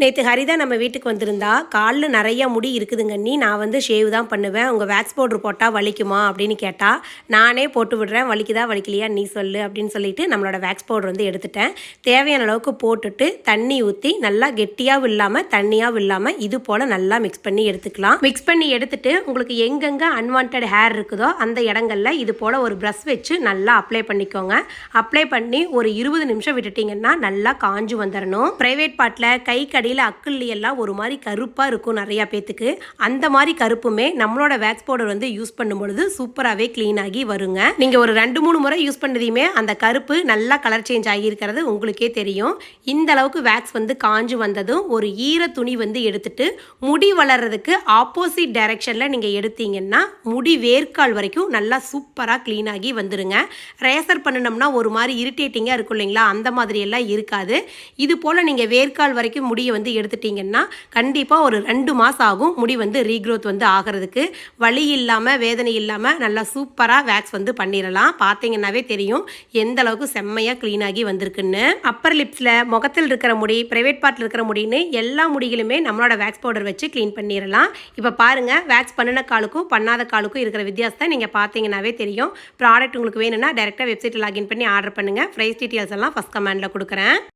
நேற்று ஹரிதா நம்ம வீட்டுக்கு வந்திருந்தா காலில் நிறைய முடி இருக்குதுங்க. நீ நான் வந்து ஷேவ் தான் பண்ணுவேன். உங்கள் வேக்ஸ் பவுட்ரு போட்டால் வலிக்குமா? அப்படின்னு கேட்டால் நானே போட்டு விடுறேன். வலிக்குதா வலிக்கலையா? நீ சொல்லு அப்படின்னு சொல்லிட்டு நம்மளோட வேக்ஸ் பவுடர் வந்து எடுத்துட்டேன். தேவையான அளவுக்கு போட்டுட்டு தண்ணி ஊற்றி நல்லா கெட்டியாகவும் இல்லாமல் தண்ணியாகவும் இல்லாமல் இது போல் நல்லா மிக்ஸ் பண்ணி எடுத்துக்கலாம். மிக்ஸ் பண்ணி எடுத்துட்டு உங்களுக்கு எங்கெங்கே அன்வான்ட் ஹேர் இருக்குதோ அந்த இடங்கள்ல இது போல் ஒரு ப்ரஷ் வச்சு நல்லா அப்ளை பண்ணிக்கோங்க. அப்ளை பண்ணி ஒரு இருபது நிமிஷம் விட்டுட்டிங்கன்னா நல்லா காஞ்சு வந்துடணும் ப்ரைவேட் பார்ட்டில் கை அடியில் அக்குள்ளி எல்லாம் ஒரு மாதிரி கருப்பாக இருக்கும் நிறையா பேத்துக்கு. அந்த மாதிரி கருப்புமே நம்மளோட வேக்ஸ் பவுடர் வந்து யூஸ் பண்ணும் பொழுது சூப்பராகவே க்ளீன் ஆகி வருங்க. நீங்கள் ஒரு ரெண்டு மூணு முறை யூஸ் பண்ணதையுமே அந்த கருப்பு நல்லா கலர் சேஞ்ச் ஆகியிருக்கிறது உங்களுக்கே தெரியும். இந்த அளவுக்கு வேக்ஸ் வந்து காஞ்சு வந்ததும் ஒரு ஈர துணி வந்து எடுத்துட்டு முடி வளர்றதுக்கு ஆப்போசிட் டைரக்ஷனில் நீங்கள் எடுத்தீங்கன்னா முடி வேர்க்கால் வரைக்கும் நல்லா சூப்பராக க்ளீன் ஆகி ரேசர் பண்ணினோம்னா ஒரு மாதிரி இரிட்டேட்டிங்காக இருக்கும் இல்லைங்களா? அந்த மாதிரி எல்லாம் இருக்காது. இது போல் நீங்கள் வேர்க்கால் வரைக்கும் முடியை வந்து எடுத்துட்டீங்கன்னா கண்டிப்பாக ஒரு ரெண்டு மாதம் ஆகும். முடி வந்து ரீக்ரோத் வந்து ஆகிறதுக்கு. வலி இல்லாமல் வேதனை இல்லாமல் நல்லா சூப்பராக வேக்ஸ் வந்து பண்ணிடலாம். பார்த்தீங்கன்னாவே தெரியும் எந்த அளவுக்கு செம்மையாக க்ளீனாகி வந்திருக்குன்னு. அப்பர் லிப்ஸில் முகத்தில் இருக்கிற முடி ப்ரைவேட் பார்ட்டில் இருக்கிற முடின்னு எல்லா முடிகளுமே நம்மளோட வேக்ஸ் பவுடர் வச்சு க்ளீன் பண்ணிடலாம். இப்போ பாருங்கள் வேக்ஸ் பண்ணின காலுக்கும் பண்ணாத காலுக்கும் இருக்கிற வித்தியாசத்தை நீங்கள் பார்த்தீங்கன்னாவே தெரியும். ப்ராடக்ட் உங்களுக்கு வேணும்னா டேரெக்டாக வெப்சைட்டில் லாகின் பண்ணி ஆர்டர் பண்ணுங்கள் ப்ரைஸ் டீட்டெயில்ஸ் எல்லாம் ஃபஸ்ட் கமெண்டில் கொடுக்குறேன்.